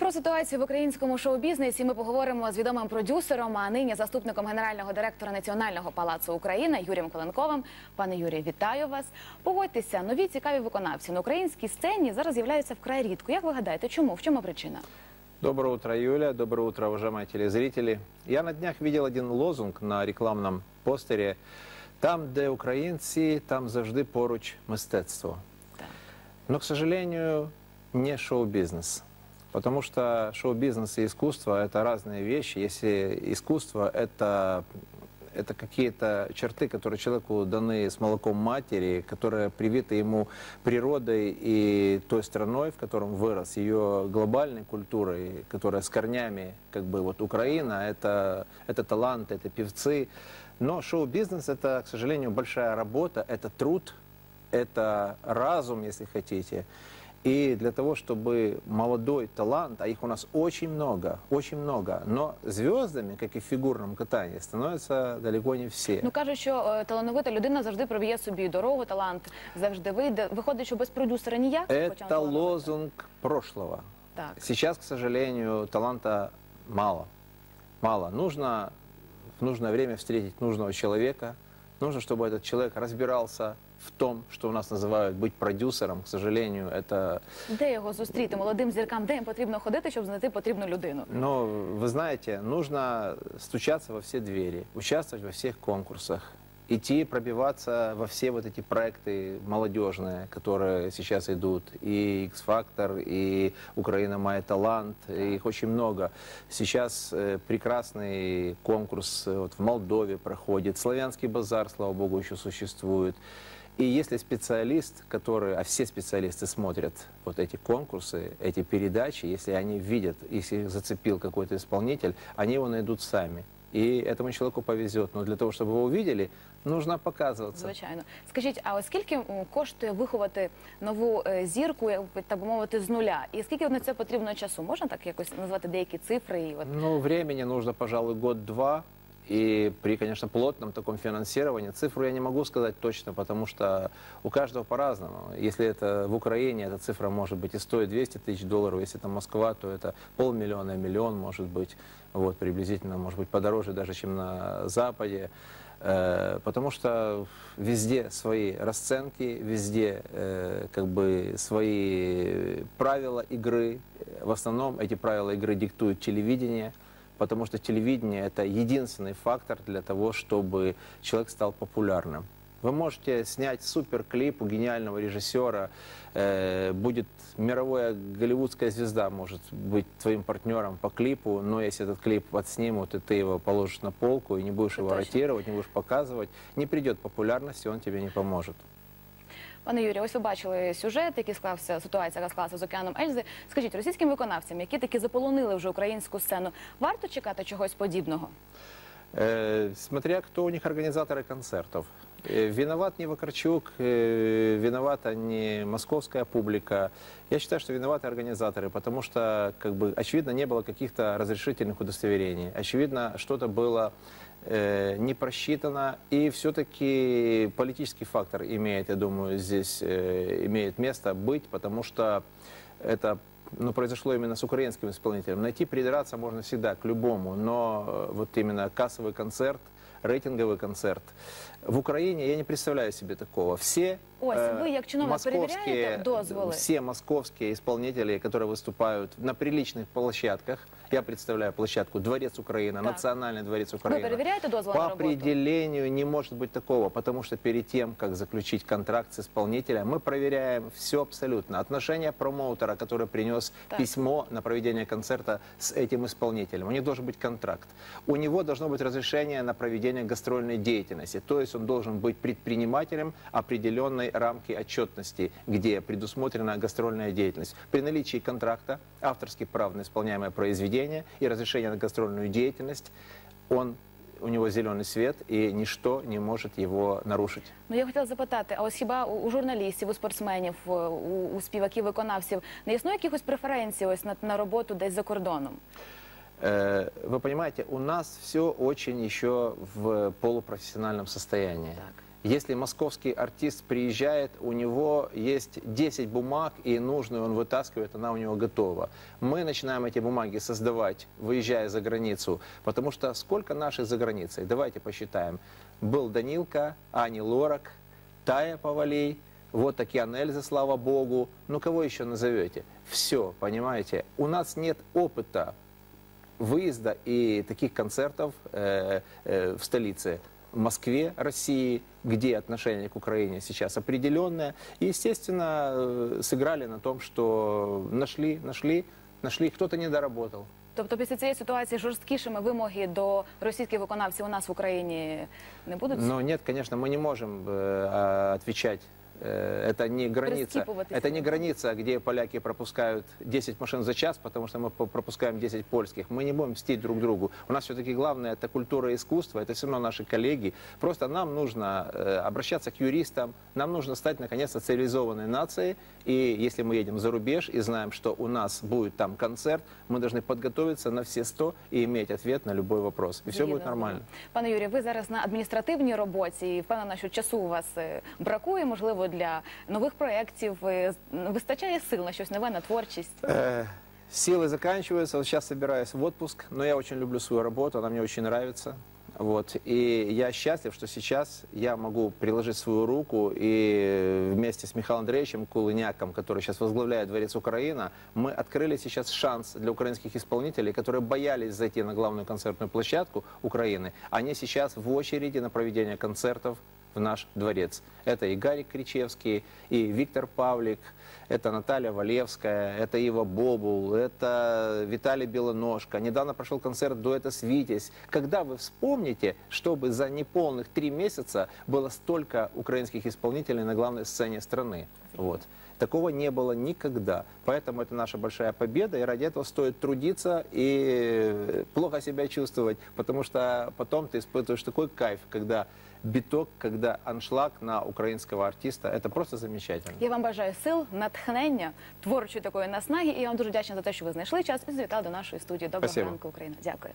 Про ситуацію в українському шоу-бізнесі ми поговоримо з відомим продюсером, а нині заступником генерального директора Національного палацу України Юрієм Коленковим. Пане Юрію, вітаю вас. Погодьтеся, нові цікаві виконавці на українській сцені зараз з'являються вкрай рідко. Як ви гадаєте, чому? В чому причина? Доброе утро, Юля. Доброе утро, уважаемые телезрители. Я на днях видел один лозунг на рекламном постере. Там, де українці, там завжди поруч мистецтво. Так. Но, к сожалению, не шоу-бизнес. Потому что шоу-бизнес и искусство – это разные вещи. Если искусство – это, это какие-то черты, которые человеку даны с молоком матери, которые привиты ему природой и той страной, в котором вырос, ее глобальной культурой, которая с корнями, как бы вот Украина, это, это талант, это певцы. Но шоу-бизнес – это, к сожалению, большая работа, это труд, это разум, если хотите. И для того, чтобы молодой талант, а их у нас очень много, очень много, но звездами, как и в фигурном катании, становятся далеко не все. Ну кажуть, що е, талановита людина завжди проб'є собі дорогу, талант завжди вийде. Виходить, що без продюсера ніяк. хоча Это талановита. лозунг прошлого. Так. Сейчас, к сожалению, таланта мало. Мало. Нужно в нужное время встретить нужного человека. Нужно, чтобы этот человек разбирался в том, что у нас называют быть продюсером. К сожалению, это Де його зустріти молодим зіркам? Де їм потрібно ходити, щоб знайти потрібну людину? Но вы знаете, нужно стучаться во все двери, участвовать во всех конкурсах, идти пробиваться во все вот эти проекты молодежные, которые сейчас идут, и X-Factor, и Украина Май Талант, их очень много. Сейчас э, прекрасный конкурс э, вот в Молдове проходит, Славянский базар, слава богу, еще существует. И если специалист, который, а все специалисты смотрят вот эти конкурсы, эти передачи, если они видят, если их зацепил какой-то исполнитель, они его найдут сами. И этому человеку повезет. Но для того, чтобы его увидели, нужно показываться. Звичайно. Скажіть, а оскільки м, коштує виховати нову е, зірку, як би, так би мовити, з нуля? І скільки на це потрібно часу? Можна так якось назвати деякі цифри? І от Ну, времени нужно, пожалуй, год-два. И при, конечно, плотном таком финансировании, цифру я не могу сказать точно, потому что у каждого по-разному. Если это в Украине, эта цифра может быть и стоит 200 тысяч долларов, если это Москва, то это полмиллиона, миллион может быть, вот, приблизительно, может быть, подороже даже, чем на Западе. Э, Потому что везде свои расценки, везде э, как бы свои правила игры. В основном эти правила игры диктует телевидение, потому что телевидение это единственный фактор для того, чтобы человек стал популярным. Вы можете снять суперклип у гениального режиссера, э, будет мировая голливудская звезда, может быть твоим партнером по клипу, но если этот клип отснимут, и ты его положишь на полку, и не будешь Это его точно. ротировать, не будешь показывать, не придет популярности, он тебе не поможет. Пане Юрію, ось ви бачили сюжет, який склався ситуація, яка склалася з океаном Ельзи. Скажіть, російським виконавцям, які таки заполонили вже українську сцену, варто чекати чогось подібного? Э, Смотря кто у них организаторы концертов. Э, Виноват не Вакарчук, э, виновата не московская публика. Я считаю, что виноваты организаторы, потому что, как бы, очевидно, не было каких-то разрешительных удостоверений. Очевидно, что-то было э, не просчитано, и все-таки политический фактор имеет, я думаю, здесь э, имеет место быть, потому что это ну, произошло именно с украинским исполнителем. Найти придраться можно всегда к любому, но э, вот именно кассовый концерт, рейтинговый концерт. В Украине я не представляю себе такого. Все Ось, э, ви як чиновник перевіряєте московские, дозволи? все московские исполнители, которые выступают на приличных площадках, я представляю площадку Дворец Украины, Так. Национальный дворец Ви Украины. перевіряєте дозволи По на роботу? определению не может быть такого, потому что перед тем, как заключить контракт с исполнителем, мы проверяем все абсолютно. Отношение промоутера, который принес Так. письмо на проведение концерта с этим исполнителем. У них должен быть контракт. У него должно быть разрешение на проведение гастрольной деятельности. То есть он должен быть предпринимателем определенной рамки отчетности, где предусмотрена гастрольная деятельность. При наличии контракта, авторски прав на исполняемое произведение и разрешения на гастрольную деятельность, он у него зеленый свет, и ничто не может его нарушить. Ну я хотіла запитати, а ось хіба у, у журналістів, у спортсменів, у, у співаків, виконавців не існує якихось преференцій ось на, на роботу десь за кордоном? Э, Вы понимаете, у нас все очень еще в полупрофессиональном состоянии. Так. Если московский артист приезжает, у него есть 10 бумаг, и нужную он вытаскивает, она у него готова. Мы начинаем эти бумаги создавать, выезжая за границу, потому что сколько наших за границей? Давайте посчитаем. Был Данилка, Ани Лорак, Тая Павалей, вот Океан Эльзы, слава богу. Ну, кого еще назовете? Все, понимаете? У нас нет опыта выезда и таких концертов э, э, в столице Москве, России, где отношение к Украине сейчас определенное. И, естественно, э, сыграли на том, что нашли, нашли, нашли, кто-то не доработал. Тобто після цієї ситуації жорсткішими вимоги до російських виконавців у нас в Україні не будуть? Но нет, конечно, мы не можем э, а, отвечать. Э, Это не граница. Прискипывать Это не их. граница, где поляки пропускают 10 машин за час, потому что мы по- пропускаем 10 польских. Мы не будем мстить друг другу. У нас все-таки главное это культура и искусство, это все равно наши коллеги. Просто нам нужно э, обращаться к юристам, нам нужно стать наконец-то цивилизованной нацией. И если мы едем за рубеж и знаем, что у нас будет там концерт, мы должны подготовиться на все 100 и иметь ответ на любой вопрос. И все будет Згідно. нормально. Пане Юрію, ви зараз на адміністративній роботі і впевнена, що часу у вас е, бракує, можливо, для нових проєктів. Е, Вистачає сил на щось нове, на творчість. Э, Силы заканчиваются. Вот сейчас собираюсь в отпуск, но я очень люблю свою работу, она мне очень нравится. Вот. И я счастлив, что сейчас я могу приложить свою руку и вместе с Михаилом Андреевичем Кулыняком, который сейчас возглавляет Дворец Украина, мы открыли сейчас шанс для украинских исполнителей, которые боялись зайти на главную концертную площадку Украины. Они сейчас в очереди на проведение концертов в наш дворец. Это и Гарик Кричевский, и Виктор Павлик, это Наталья Валевская, это Ива Бобул, это Виталий Белоножко. Недавно прошел концерт дуэта «Свитязь». Когда вы вспомните, чтобы за неполных три месяца было столько украинских исполнителей на главной сцене страны? Вот. Такого не было никогда. Поэтому это наша большая победа, и ради этого стоит трудиться и плохо себя чувствовать, потому что потом ты испытываешь такой кайф, когда биток, когда аншлаг на украинского артиста. Это просто замечательно. Я вам бажаю сил, натхнення, творчої такої наснаги. І я вам дуже вдячна за те, що ви знайшли час і завітали до нашої студії. Доброго Спасибо. ранку, Україна. Дякую.